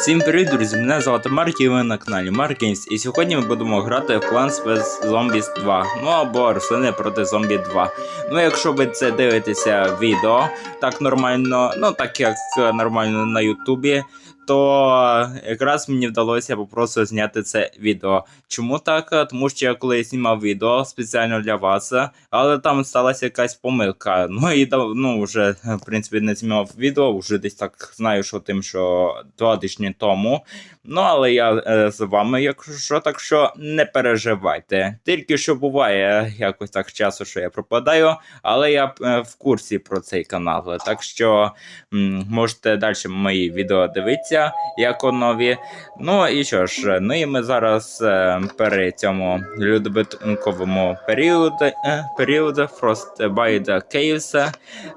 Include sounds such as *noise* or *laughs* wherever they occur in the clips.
Всім привіт, друзі! Мене звати Марк і ви на каналі Games. І сьогодні ми будемо грати в Plants vs Zombies 2. Ну або рослини проти зомбі 2. Ну, якщо ви це дивитеся відео так нормально, ну так як нормально на Ютубі, то якраз мені вдалося просто зняти це відео. Чому так? Тому що я коли знімав відео спеціально для вас, але там сталася якась помилка. Ну і дав- ну, вже в принципі не знімав відео, вже десь так знаю, що тим, що два тижні тому. Ну, але я е, з вами, якщо що, так що не переживайте. Тільки що буває якось так часу, що я пропадаю, але я е, в курсі про цей канал. Так що м, можете далі мої відео дивитися, як нові. Ну і що ж, ну і ми зараз е, при цьому людобитковому періоду, е, періоду Frostbite Caves.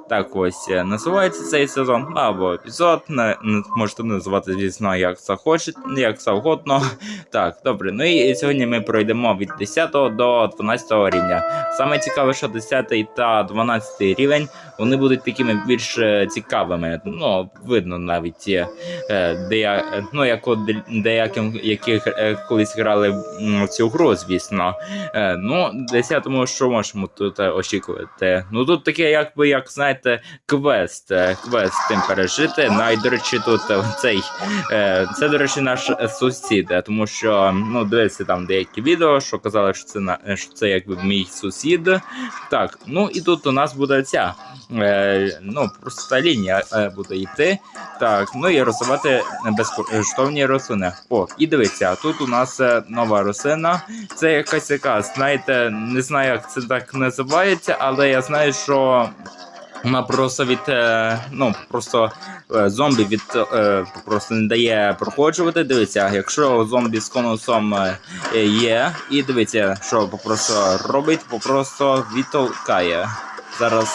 Так ось е, називається цей сезон, або епізод. Не- можете називати, звісно, як захочете, як завгодно. *laughs* Так, добре. Ну і сьогодні ми пройдемо від 10 до 12 рівня. Саме цікаве, що 10 та 12 рівень вони будуть такими більш е, цікавими. Ну, видно навіть е, де ну, як деяким, яких е, колись грали в цю гру, звісно. Ну, 10-му що можемо тут очікувати? Ну тут таке, якби, як знаєте, квест. Квест тим пережити. Речі, тут цей. Це, до речі, наш е, сусід, е, тому що ну, дивіться там деякі відео, що казали, що це на е, що це якби мій сусід. Так, ну і тут у нас буде ця. Е, ну, просто лінія буде йти. Так, ну і розвивати безкоштовні рослини. О, і дивіться, тут у нас нова рослина. Це якась яка, знаєте, не знаю, як це так називається, але я знаю, що вона просто від е, ну просто е, зомбі від е, просто не дає проходжувати. Дивіться, якщо зомбі з конусом є, і дивіться, що просто робить, попросто відтолкає. Зараз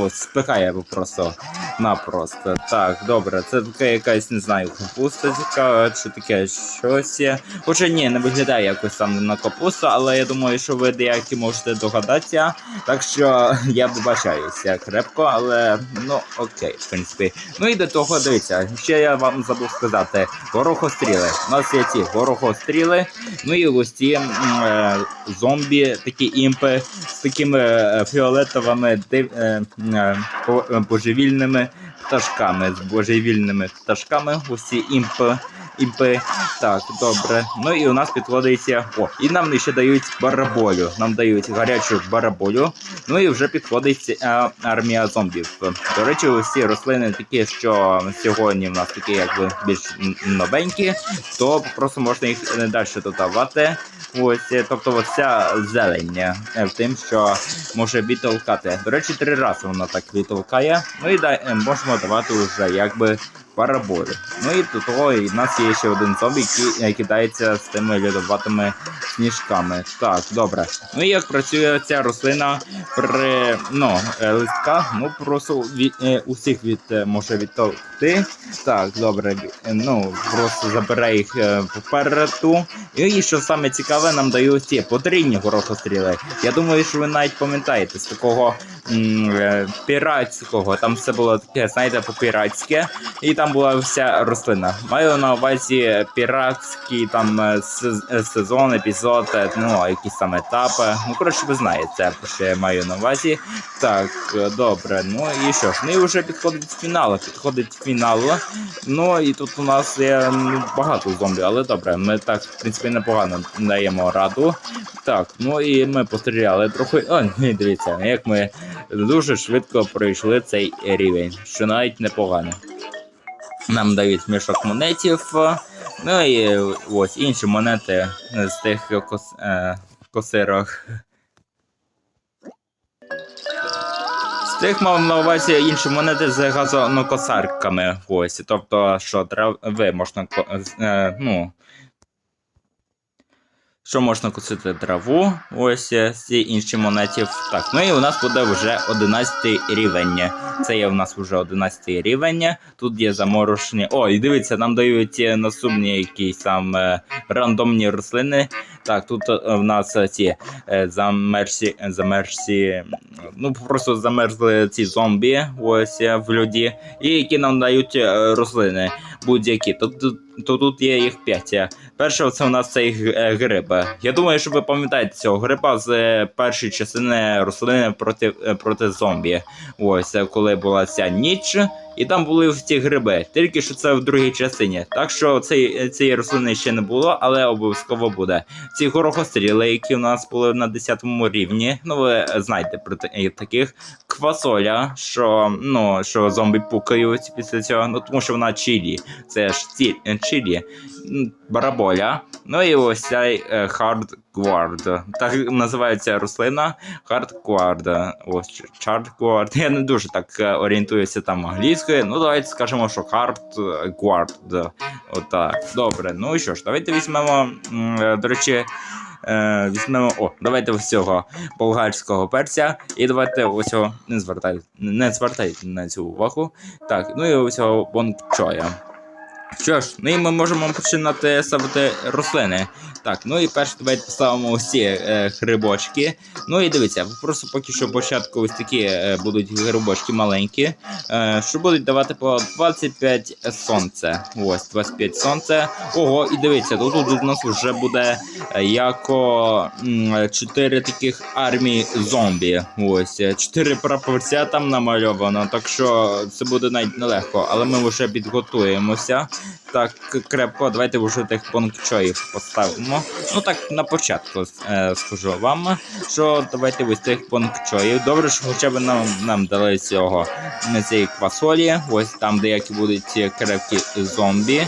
ось спихає просто напросто. Так, добре, це таке якась, не знаю, капуста цікава, чи таке щось. є. Хоча ні, не виглядає якось там на капусту, але я думаю, що ви деякі можете догадатися. Так що я вибачаюся крепко, але ну окей, в принципі. Ну і до того дивіться, ще я вам забув сказати: горохостріли. У нас є ці горохостріли, ну і ось ці е, зомбі, такі імпи з такими е, фіолетовими див, е, е, е, божевільними пташками. З божевільними пташками, усі імпи. Імпи. Так, добре. Ну і у нас підходиться. О, і нам ще дають бараболю. Нам дають гарячу бараболю. Ну і вже підходить е, армія зомбів. До речі, усі рослини такі, що сьогодні в нас такі, якби більш новенькі, то просто можна їх е, далі додавати. Ось, е, тобто, ось ця зелень е, в тим, що може відтолкати. До речі, три рази вона так відтолкає. Ну і дай, е, можемо давати вже якби параболю. Ну і до того і в нас є ще один зомбі, який е, кидається з тими льодоватими сніжками. Так, добре. Ну і як працює ця рослина при ну, е, листках, ну просто від, е, усіх від може відтовкти. Так, добре. Ну, просто забере їх попереду. І що саме цікаве, нам дають ці потрійні горохостріли. Я думаю, що ви навіть пам'ятаєте з такого піратського. Там все було таке, знаєте, по-піратськи, і там була вся рослина. Маю на увазі піратський там е, е, сезон, епізод, е, ну, якісь там етапи. Ну, коротше, ви знаєте, що я маю на увазі. Так, е, добре. Ну і що ж, ну і вже підходить фінал. Підходить фінал. Ну і тут у нас є багато зомбі, але добре, ми так, в принципі, непогано даємо раду. Так, ну і ми постріляли трохи. О, ні, дивіться, як ми дуже швидко пройшли цей рівень, що навіть непогано. Нам дають мішок монетів. Ну і ось інші монети з тих кос, е, косирок. З тих мав на увазі інші монети з газонокосарками. Ось. Тобто, що трави можна е, ну, що можна косити траву, ось е, всі інші монетів. Так, ну і у нас буде вже 11 рівень. Це є у нас вже 11 рівень. Тут є заморожені. О, і дивіться, нам дають е, наступні якісь там е, рандомні рослини. Так, тут е, в нас е, ці е, замерзі, замерзі, ну просто замерзли ці зомбі, ось е, в люди, і які нам дають е, рослини будь-які. Тут, тут то тут є їх 5. Перше, це у нас цей е, гриб. Я думаю, що ви пам'ятаєте цього гриба з першої частини рослини проти, е, проти зомбі. Ось е, коли була ця ніч, і там були ці гриби. Тільки що це в другій частині. Так що цей, цієї рослини ще не було, але обов'язково буде. Ці горохостріли, які у нас були на 10 рівні. Ну, ви знаєте про таких квасоля, що ну що зомбі пукають після цього. Ну тому що вона чилі. Це ж ці, е, чилі. Бараболя. Ну і ось цей е, хардгвард. Так називається рослина хардгвард. Ось хардгвард. Я не дуже так е, орієнтуюся там англійською. Ну давайте скажемо, що хардгвард. Отак. Добре. Ну і що ж, давайте візьмемо, е, до речі. Візьмемо, о, давайте ось цього болгарського перця. І давайте ось цього не звертайте, не звертайте на цю увагу. Так, ну і ось цього бонкчоя. Що ж, ну і ми можемо починати ставити рослини. Так, ну і перше давайте поставимо ось ці е, грибочки. Ну і дивіться, просто поки що початку ось такі е, будуть грибочки маленькі, е, що будуть давати по 25 сонце. Ось 25 сонце. Ого, і дивіться, тут, тут у нас вже буде е, яко 4 таких армії зомбі. Ось 4 прапорця там намальовано, так що це буде навіть нелегко, але ми вже підготуємося. Так, крепко, давайте вже тих понкчоїв поставимо. Ну так, на початку е, скажу вам, що давайте ось тих понкчоїв. Добре, що хоча б нам, нам дали цього на цієї квасолі. Ось там деякі будуть ці крепкі зомбі.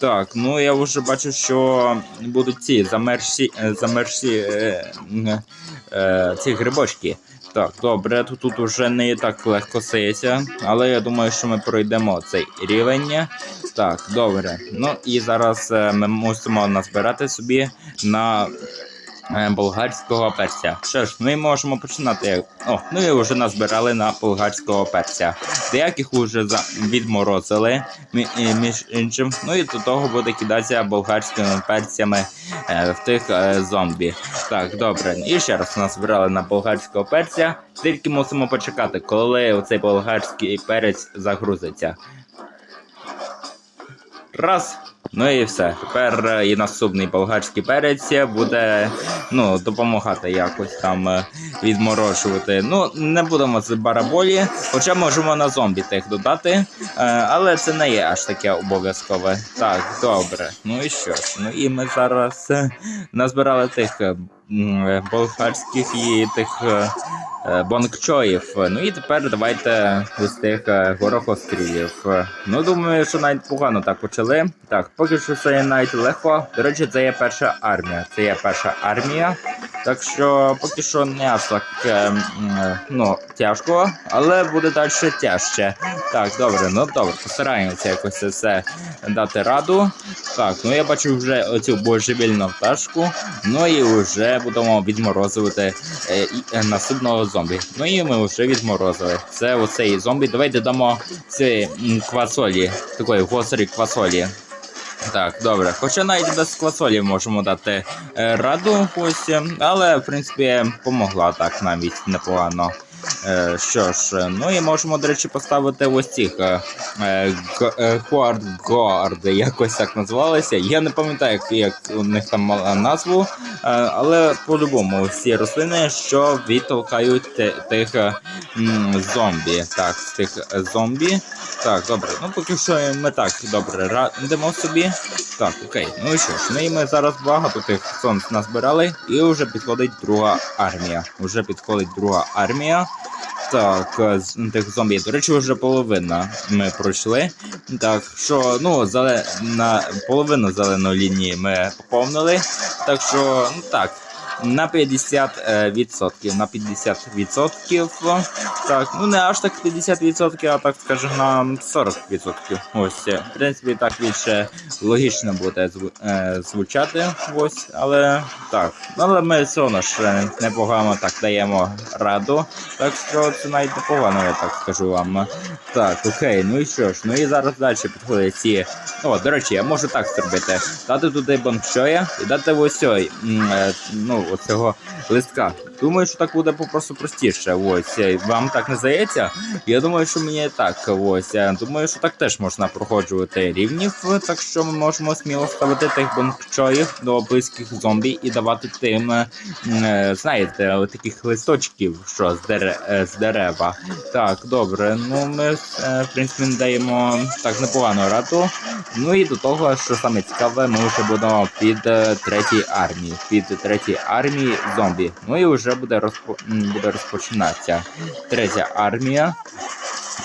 Так, ну я вже бачу, що будуть ці замерші, е, замерші е, е, ці грибочки. Так, добре, тут, тут уже не так легко сиється, але я думаю, що ми пройдемо цей рівень. Так, добре. Ну і зараз е, ми мусимо назбирати собі на е, болгарського перця. Що ж, ми можемо починати. О, ну і вже назбирали на болгарського перця. Деяких вже відморозили, між іншим. Ну і до того буде кидатися болгарськими перцями е, в тих зомбі. Так, добре. І ще раз назбирали на болгарського перця. Тільки мусимо почекати, коли оцей болгарський перець загрузиться. Раз. Ну і все. Тепер е, і наступний болгарський перець буде ну, допомагати якось там е, відморожувати. Ну, не будемо з бараболі, хоча можемо на зомбі тих додати, е, але це не є аж таке обов'язкове. Так, добре. Ну і що ж? Ну і ми зараз назбирали тих болгарських і тих. е, е, Бонкчоїв. Ну і тепер давайте ось тих е, горохострілів. Е, Ну, думаю, що навіть погано так почали. Так, поки що це навіть легко. До речі, це є перша армія. Це є перша армія. Так що поки що не аж так е, е, ну, тяжко, але буде далі тяжче. Так, добре, ну добре, постараємося якось це дати раду. Так, ну я бачу вже оцю божевільну пташку. Ну і вже будемо відморозувати е, е, наступного зомбі. Ну і ми вже відморозили. Це оцей зомбі. Давайте дамо ці квасолі, такої гострі квасолі. Так, добре. Хоча навіть без квасолі можемо дати е, раду ось, але в принципі помогла так навіть непогано. Е, що ж, е, ну і можемо, до речі, поставити ось цих е, Guard якось так називалися. Я не пам'ятаю, як, у них там мала назву, але по-любому всі рослини, що відтолкають тих зомбі. Так, тих зомбі. Так, добре. Ну поки що ми так добре радимо собі. Так, окей. Ну і що ж, ну ми зараз багато тих сонць назбирали, і вже підходить друга армія. Уже підходить друга армія. Так, е, тих зомбі. До речі, вже половина ми пройшли. Так, що, ну, зале... на половину зеленої лінії ми поповнили. Так що, ну так, на 50%, е, на 50%. Так, ну не аж так 50%, а так скажемо на 40%. Ось, е, в принципі, так більше логічно буде е, звучати. Ось, але так. Але ми все одно ж непогано так даємо раду. Так що це навіть непогано, я так скажу вам. Так, окей, ну і що ж, ну і зараз далі підходять ці. О, до речі, я можу так зробити. Дати туди бонкшоя і дати ось е, ну, оцього листка. Думаю, що так буде попросту простіше. Ось е, вам так не здається? Я думаю, що мені так. Ось е, думаю, що так теж можна проходжувати рівнів, так що ми можемо сміло ставити тих бонкчоїв до близьких зомбі і давати тим, е, знаєте, таких листочків, що з, дере, з дерева. Так, добре. Ну ми в принципі даємо так непогану раду. Ну і до того, що саме цікаве, ми вже будемо під третій армії, під третій армії зомбі. Ну і вже буде розпо... буде розпочинатися третя армія.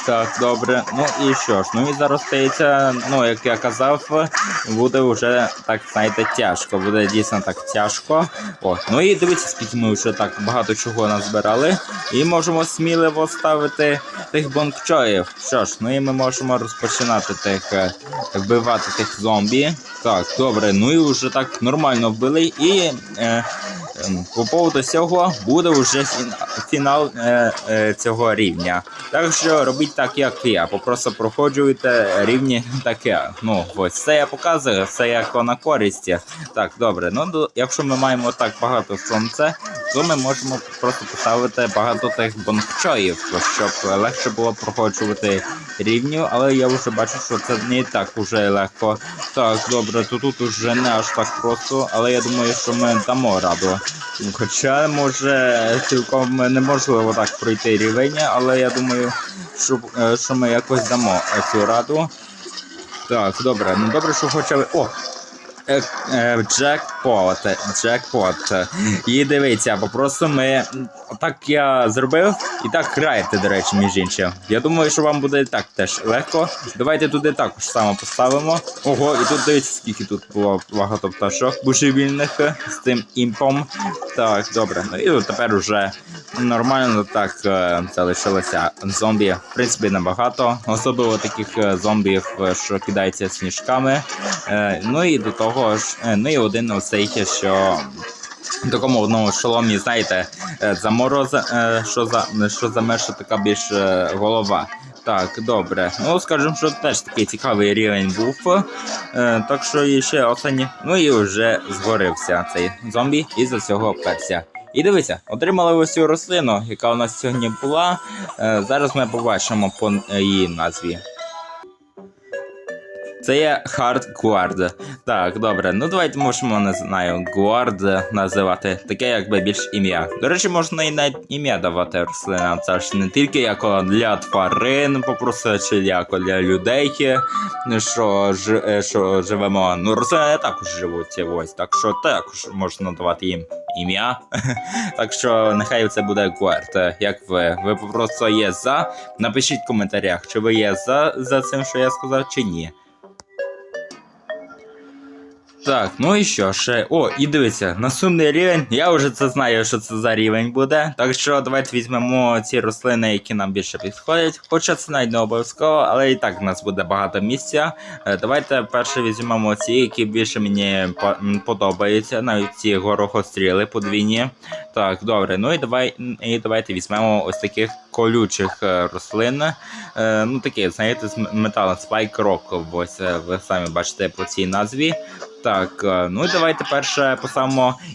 Так, добре. Ну і що ж, ну і зараз стається, ну як я казав, буде вже так, знаєте, тяжко. Буде дійсно так тяжко. О, ну і дивіться, скільки ми вже так багато чого назбирали. І можемо сміливо ставити тих бонкчоїв. Що ж, ну і ми можемо розпочинати тих е, вбивати тих зомбі. Так, добре, ну і вже так нормально вбили. І е, по поводу цього буде вже фін- фінал е, е, цього рівня. Так що робіть так, як я. Просто проходжуєте рівні *laughs* таке. Ну, ось це я показую, все як на користі. Так, добре. Ну, якщо ми маємо так багато сонця, то ми можемо просто поставити багато тих бонкчоїв, щоб легше було проходжувати рівню, але я вже бачу, що це не так уже легко. Так, добре, то тут уже не аж так просто, але я думаю, що ми дамо раду. Хоча, може, цілком неможливо так пройти рівень, але я думаю, що, е, що ми якось дамо цю раду. Так, добре, ну добре, що хоча. О! Джекпот, джекпот. І дивіться, бо просто ми так я зробив і так граєте, до речі, між іншим. Я думаю, що вам буде так теж легко. Давайте туди також само поставимо. Ого, і тут дивіться, скільки тут було багато пташок божевільних з тим імпом. Так, добре. Ну і тепер уже нормально так е, залишилося зомбі. В принципі, набагато. Особливо таких е, зомбів, е, що кидаються сніжками. Ну і до того ж, е, ну і один оцей, що в такому одному шоломі, знаєте, е, замороза, е, що за що за межа така більш голова. Так, добре. Ну, скажімо, що теж такий цікавий рівень був. Е, так що і ще останній. Ну і вже згорився цей зомбі із-за цього перся. І дивися, отримали ось цю рослину, яка у нас сьогодні була. Е, зараз ми побачимо по її назві. Це є Hard Guard. Так, добре. Ну давайте можемо, не знаю, Guard називати. Таке якби більш ім'я. До речі, можна і навіть ім'я давати рослинам. Це ж не тільки як для тварин, попросту, чи як для людей, що, ж, е, що живемо. Ну, рослини також живуть. Ось, так що також можна давати їм ім'я. *laughs* так що нехай це буде Guard. Як ви? Ви просто є за. Напишіть в коментарях, чи ви є за, за цим, що я сказав, чи ні. Так, ну і що ще? О, і дивіться, наступний рівень. Я вже це знаю, що це за рівень буде. Так що давайте візьмемо ці рослини, які нам більше підходять. Хоча це навіть не обов'язково, але і так в нас буде багато місця. Е, Давайте перше візьмемо ці, які більше мені подобаються. Навіть ці горохостріли подвійні. Так, добре. Ну і давай і давайте візьмемо ось таких колючих е, рослин. Е, ну такі, знаєте, з м- металу Spike Rock. Ось е, ви самі бачите по цій назві. Так, ну і давайте перше.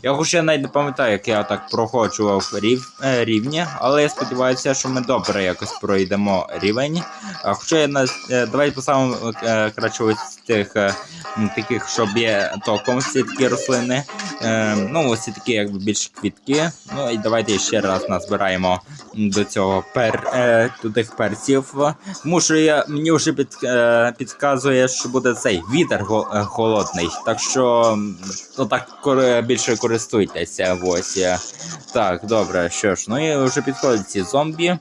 Я хоч я навіть не пам'ятаю, як я так проходжував рів, рівні, але я сподіваюся, що ми добре якось пройдемо рівень. Хоча я давайте поставимо е, краще ось тих таких, щоб є током ці такі рослини. Ну, ось такі якби більш квітки. Ну і давайте ще раз назбираємо до цього пер, е, до тих перців. Що я, мені вже під, е, підказує, що буде цей вітер е, холодний. Так що м, ну, так більше користуйтеся. Ось. Так, добре, що ж, ну і вже підходять ці зомбі.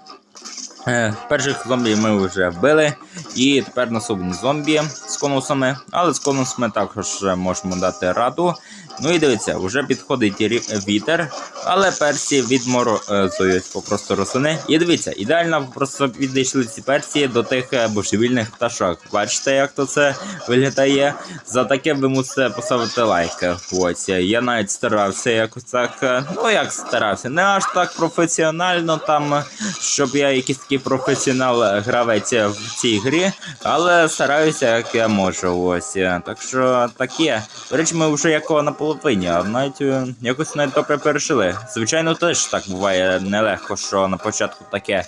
Е, перших зомбі ми вже вбили, і тепер наступні зомбі з конусами, але з конусами також е, можемо дати раду. Ну і дивіться, вже підходить вітер, але персі відморозують попросту рослини. І дивіться, ідеально просто підійшли ці персі до тих е, божевільних пташок. Бачите, як то це виглядає? За таке ви мусите поставити лайк. Ось я навіть старався якось так. е, Ну як старався, не аж так професіонально там, щоб я такі такий професіонал гравець в цій грі, але стараюся, як я можу. Ось. е, Так що таке. До речі, ми вже як на половині, а навіть е, якось навіть добре пережили. Звичайно, теж так буває нелегко, що на початку таке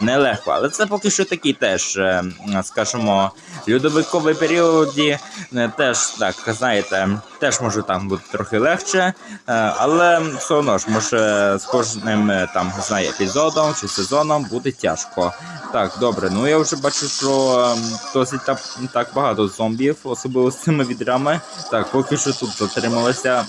нелегко. Але це поки що такий теж, е, скажімо, льодовиковий періоді е, теж так, знаєте, теж може там бути трохи легше, е, але все одно ж може з кожним там не знаю, епізодом чи сезоном буде тяжко. Так, добре, ну я вже бачу, що ем, досить так, так багато зомбів, особливо з цими відрами. Так, поки що тут затрималася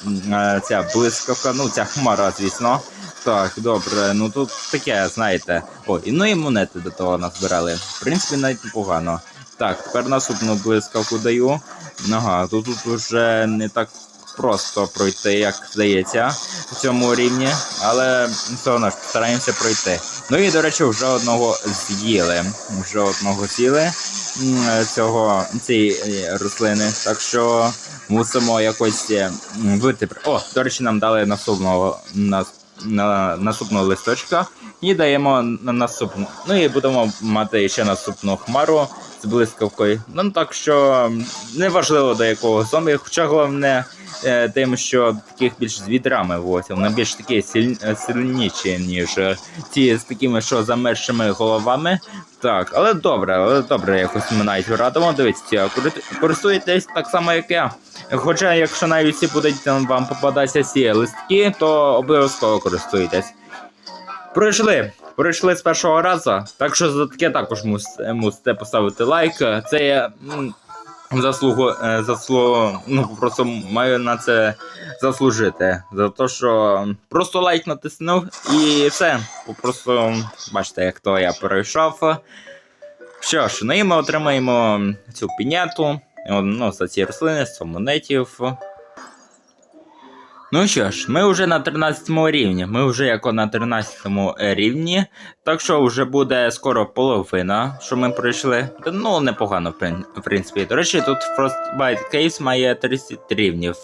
ця блискавка, ну ця хмара, звісно. Так, добре, ну тут таке, знаєте. О, і ну і монети до того назбирали. В принципі, навіть непогано. Так, тепер наступну блискавку даю. Ага, тут, тут вже не так просто пройти, як здається, в цьому рівні, але все одно ж стараємося пройти. Ну і, до речі, вже одного з'їли. Вже одного з'їли цього цієї е, рослини. Так що мусимо якось е, м. О, до речі, нам дали наступного нас, на, наступного листочка і даємо на наступну. Ну і будемо мати ще наступну хмару з блискавкою. Ну так що неважливо до якого зомбі, хоча головне е, тим, що таких більш з відрами ось, вони більш такі силь, е, сильніші, ніж ті з такими, що замершими головами. Так, але добре, але добре, якось ми навіть радимо. Дивіться, кори- користуєтесь так само, як я. Хоча, якщо навіть всі будуть вам попадатися ці листки, то обов'язково користуйтесь. Пройшли. Пройшли з першого разу, так що за таке також мус- мусите поставити лайк. Це м, заслугу, е, заслугу, ну просто маю на це заслужити. За те, що просто лайк натиснув і все. Просто бачите, як то я перейшов. Що ж, ну і ми отримаємо цю піняту. Ну, за ці рослини, 100 монетів. Ну що ж, ми вже на 13 рівні. Ми вже як на 13 рівні. Так що вже буде скоро половина, що ми пройшли. Ну, непогано, в прин- принципі. До речі, тут Frostbite Case має 30 рівнів.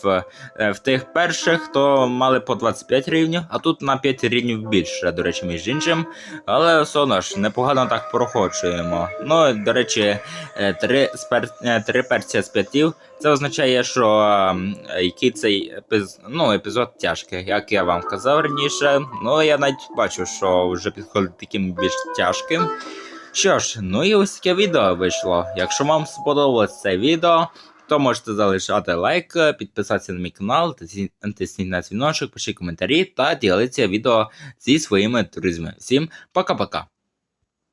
Е, В тих перших то мали по 25 рівнів, а тут на 5 рівнів більше, до речі, між іншим. Але все одно ж, непогано так проходжуємо. Ну, до речі, е, три, спер... е, перця з п'ятів. Це означає, що ем, який цей епіз... ну, епізод тяжкий, як я вам казав раніше. Ну, я навіть бачу, що вже підходить таким більш тяжким. Що ж, ну і ось таке відео вийшло. Якщо вам сподобалось це відео, то можете залишати лайк, підписатися на мій канал, тисні- тисніть на дзвіночок, пишіть коментарі та діліться відео зі своїми друзями. Всім пока-пока!